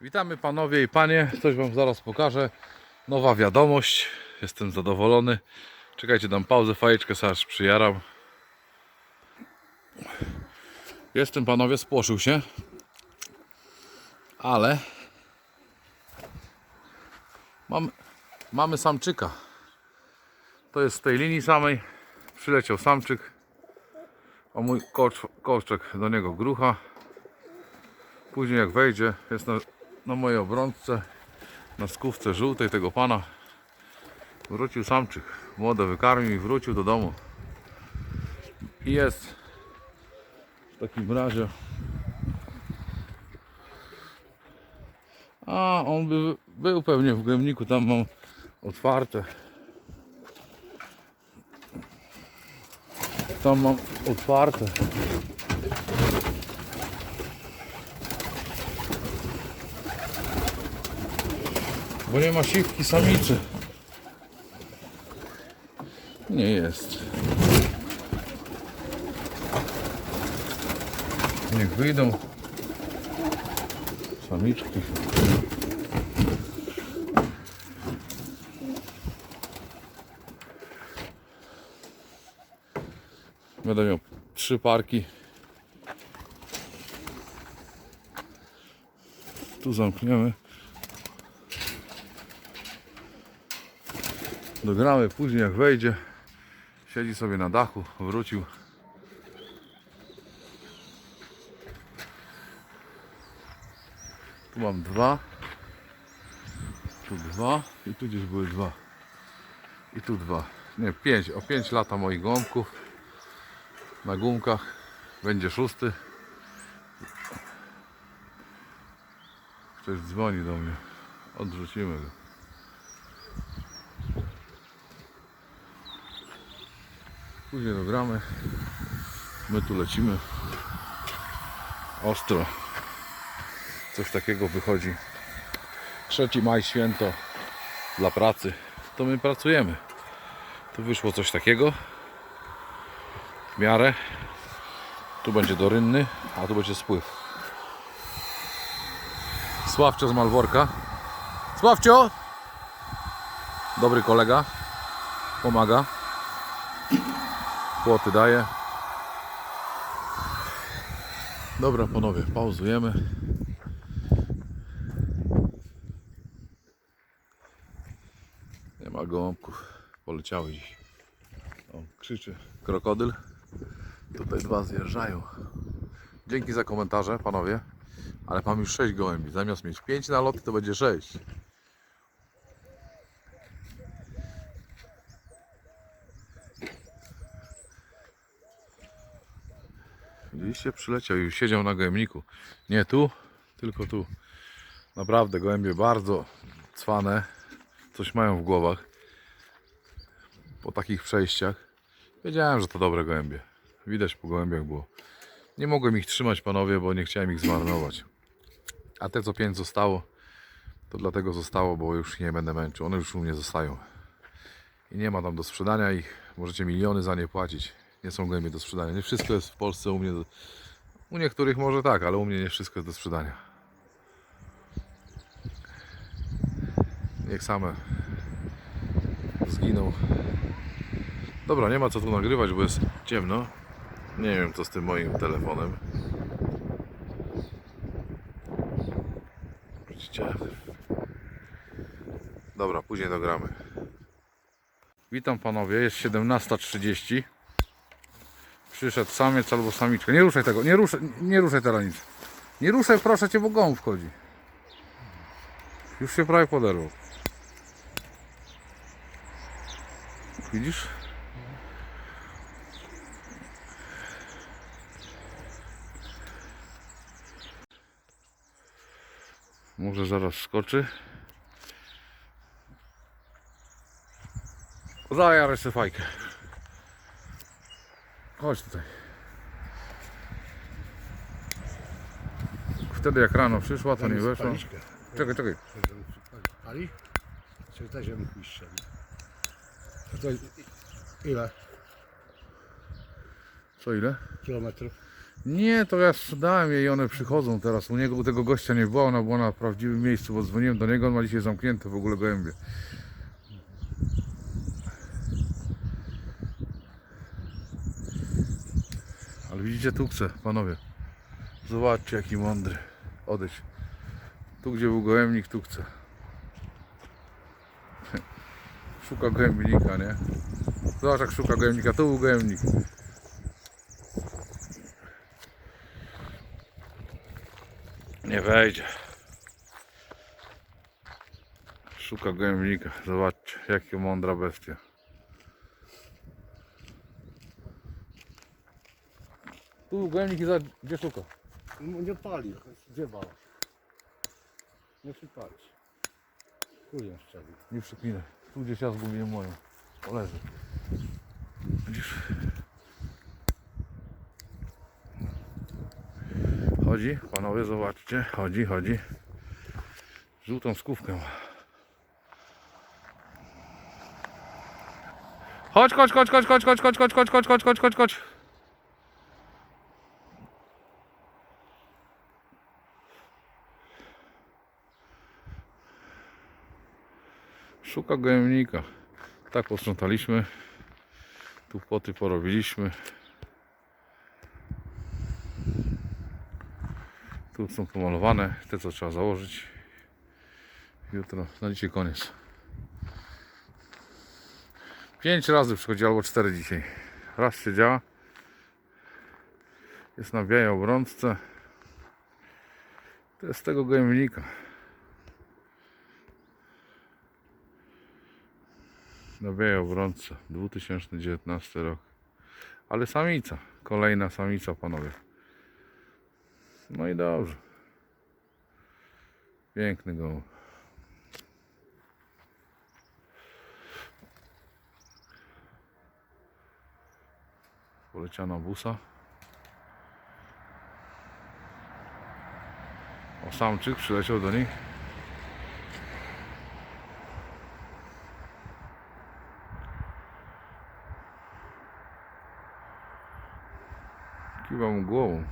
Witamy panowie i panie. Coś wam zaraz pokażę. Nowa wiadomość. Jestem zadowolony. Czekajcie, dam pauzę, fajeczkę sobie aż przyjaram. Jestem panowie, spłoszył się. Ale mam, mamy samczyka. To jest z tej linii samej. Przyleciał samczyk. O mój koczek do niego grucha. Później jak wejdzie, jest na, na mojej obrączce, na skówce żółtej tego pana. Wrócił samczyk. Młode wykarmił i wrócił do domu. I jest w takim razie. A, on by był pewnie w gębniku, tam mam otwarte. Tam mam otwarte. Bo nie ma siwki samicy. Nie jest. Niech wyjdą samiczki. Będę miał trzy parki. Tu zamkniemy. Dogramy później jak wejdzie. Siedzi sobie na dachu, wrócił. Tu mam dwa. Tu dwa i tu gdzieś były dwa. I tu dwa. Nie, pięć. O pięć lata moich gąbków. Na gumkach. Będzie szósty. Ktoś dzwoni do mnie. Odrzucimy go. Później dogramy. My tu lecimy. Ostro. Coś takiego wychodzi. 3 maj święto dla pracy. To my pracujemy. Tu wyszło coś takiego. W miarę. Tu będzie dorynny, a tu będzie spływ. Sławcio z Malworka. Sławcio! Dobry kolega. Pomaga. Płoty daje. Dobra panowie, pauzujemy. Nie ma gołąbków. Poleciały dziś. O, krzyczy krokodyl. Tutaj dwa zjeżdżają. Dzięki za komentarze panowie. Ale mam już 6 gołębi. Zamiast mieć 5 na loty to będzie 6. Widzieliście? Przyleciał i siedział na gołębniku. Nie tu, tylko tu. Naprawdę gołębie bardzo cwane. Coś mają w głowach. Po takich przejściach. Wiedziałem, że to dobre gołębie. Widać po gołębiach było. Nie mogłem ich trzymać panowie, bo nie chciałem ich zmarnować. A te co pięć zostało, to dlatego zostało, bo już nie będę męczył. One już u mnie zostają. I nie ma tam do sprzedania ich. Możecie miliony za nie płacić. Nie są gołębie do sprzedania. Nie wszystko jest w Polsce u mnie. Do... U niektórych może tak, ale u mnie nie wszystko jest do sprzedania. Niech same zginą. Dobra, nie ma co tu nagrywać, bo jest ciemno. Nie wiem co z tym moim telefonem. Widzicie? Dobra, później dogramy. Witam panowie, jest 17.30. Przyszedł samiec albo samiczka. Nie ruszaj tego, nie ruszaj, nie ruszaj teraz nic. Nie ruszaj proszę cię, bo gąb wchodzi. Już się prawie poderwał. Widzisz? Może zaraz skoczy. Zajarę sobie fajkę. Chodź tutaj. Wtedy jak rano przyszła, to nie weszła. Czekaj, czekaj. Ali? Czy też ją puszczę? To ile Co ile? kilometrów? Nie, to ja sprzedałem jej i one przychodzą teraz. U niego, u tego gościa nie było, ona była na prawdziwym miejscu, bo dzwoniłem do niego, on ma dzisiaj zamknięte w ogóle gołębie. Widzicie, tu chcę, panowie. Zobaczcie, jaki mądry. Odejdź. Tu, gdzie był gołębnik, tu chcę. Szuka gołębnika, nie? Zobacz, jak szuka gołębnika. Tu był gołębnik. Nie wejdzie. Szuka gołębnika. Zobaczcie, jakie mądra bestia. Tu i za... Gdzie szuka? No, nie pali, gdzie wala? Nie przypalić. Kuję szczeli. Nie przeklinaj. Tu gdzieś ja zgubiłem moją. O, leży. Widzisz? Chodzi, panowie, zobaczcie. Chodzi, chodzi. Żółtą skówkę. Chodź, chodź, chodź, chodź, chodź, chodź, chodź, chodź, chodź, chodź, chodź, chodź, chodź, Szuka gojemnika. Tak posprzątaliśmy. Tu poty porobiliśmy. Tu są pomalowane. Te co trzeba założyć. Jutro, na dzisiaj koniec. Pięć razy przychodzi, albo cztery dzisiaj. Raz się działa. Jest na białej obrączce. To jest tego gojemnika. Białej obrączce. 2019 rok. Ale samica. Kolejna samica, panowie. No i dobrze. Piękny gołąb. Poleciana busa. O samczyk przyleciał do nich. Mu głową.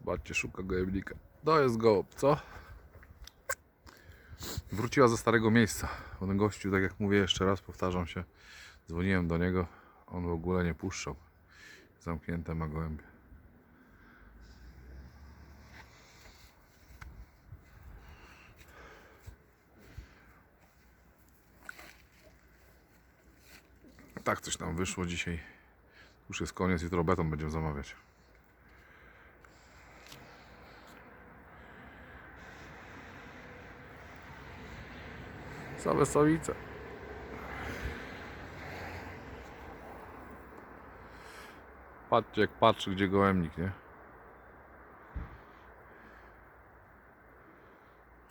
Zobaczcie, szuka gołębnika. To jest gołąb, co? Wróciła ze starego miejsca. Ten gościu, tak jak mówię jeszcze raz, powtarzam się, dzwoniłem do niego, on w ogóle nie puszczał. Zamknięte ma gołębie. Tak coś nam wyszło dzisiaj. Już jest koniec, jutro beton będziemy zamawiać. Same samice. Patrzcie jak patrzy gdzie gołębnik, nie?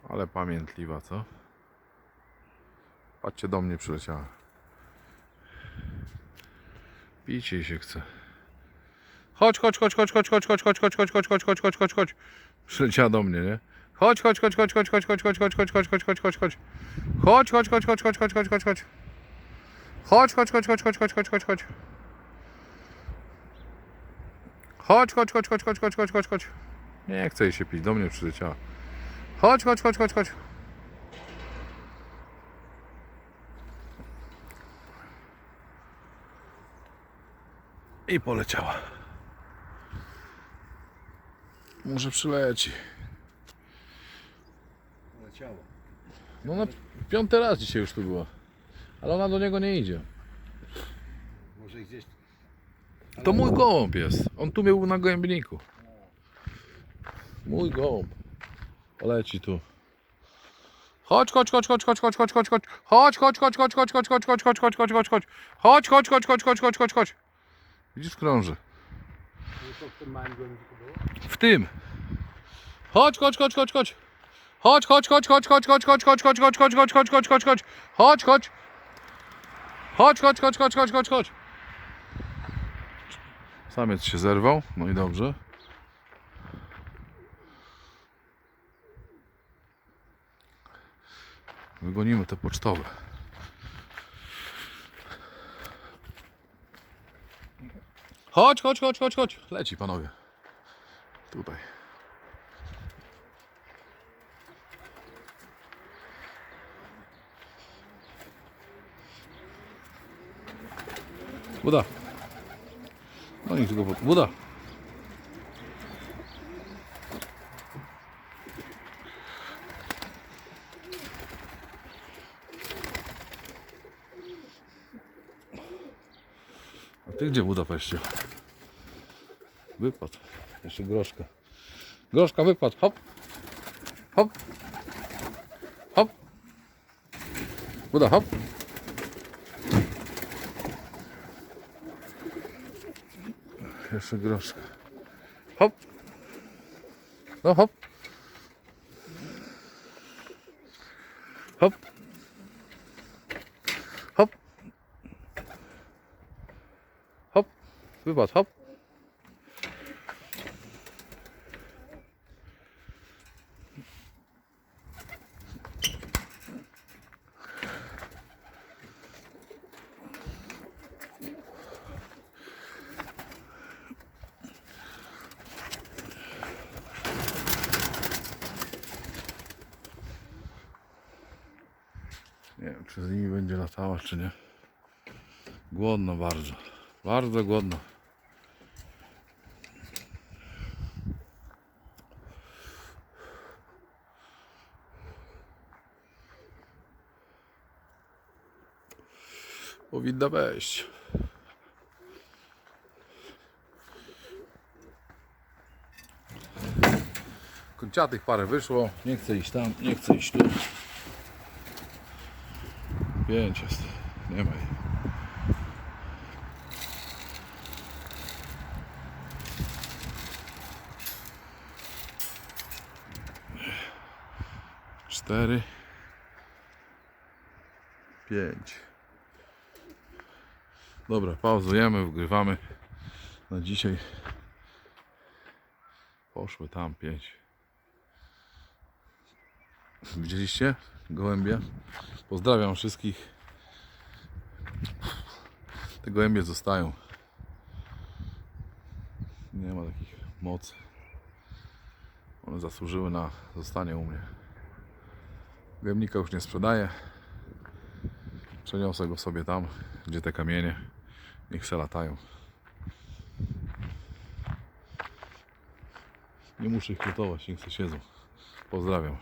Ale pamiętliwa, co? Patrzcie do mnie przyleciała. Pić jej się chce. Chodź, chodź, chodź, chodź, chodź, chodź, chodź, chodź, chodź, chodź, chodź, chodź, chodź, chodź, chodź, chodź. Przyleciała do mnie, nie? Chodź, chodź, chodź, chodź, chodź, chodź, chodź, chodź, chodź, chodź, chodź, chodź, chodź, chodź. Chodź, chodź, chodź, chodź, chodź, chodź, chodź, chodź, chodź. Chodź, chodź, chodź, chodź, chodź, chodź, chodź, chodź, chodź. Chodź, chodź, chodź, chodź, chodź, chodź, chodź, chodź, chodź. Nie chce jej się pić, do mnie przyleciała. Chodź, chodź, chodź, chodź, chodź. I poleciała. Może przyleci. Leciało. No na piąty raz dzisiaj już tu była. Ale ona do niego nie idzie. Może gdzieś... To mój gołąb jest. On tu był na gołębniku. Mój gołąb. Poleci tu. Chodź, chodź, chodź, chodź, chodź, chodź, chodź, chodź, chodź. Chodź, chodź, chodź, chodź, chodź, chodź, chodź, chodź, chodź, chodź, chodź, chodź, chodź. Chodź, chodź, chodź, chodź, chodź, chodź, chodź, chodź. Widzisz krąży. To w tym małym głębiku było? W tym. Chodź, chodź, chodź, chodź, chodź. Chodź, chodź, chodź, chodź, chodź, chodź, chodź, chodź, chodź, chodź, chodź, chodź, chodź, chodź, chodź, chodź. Chodź, chodź. Chodź, chodź, chodź, chodź, chodź, chodź, chodź. Samiec się zerwał, no i dobrze. Wygonimy te pocztowe. Chodź, chodź, chodź, chodź, chodź. Leci panowie. Tutaj. Buda. No niech tylko. Buda. A ty gdzie Budapeszcie? Wypadł. Jeszcze groszka. Groszka wypadł. Hop. Hop. Hop. Buda, hop. Jeszcze groszka. Hop. No. Hop. Hop. Hop. Wypadł, hop. Nie wiem, czy z nimi będzie latała, czy nie. Głodno bardzo. Bardzo głodno. Powinna wejść. Kończatych parę wyszło. Nie chcę iść tam, nie chcę iść tu. Pięć jest. Nie ma. Cztery. Pięć. Dobra, pauzujemy, wgrywamy. Na dzisiaj poszły tam pięć. Widzieliście gołębie? Pozdrawiam wszystkich. Te gołębie zostają. Nie ma takich mocy. One zasłużyły na zostanie u mnie. Gołębnika już nie sprzedaję. Przeniosę go sobie tam, gdzie te kamienie. Niech se latają. Nie muszę ich gotować, niech se siedzą. Pozdrawiam.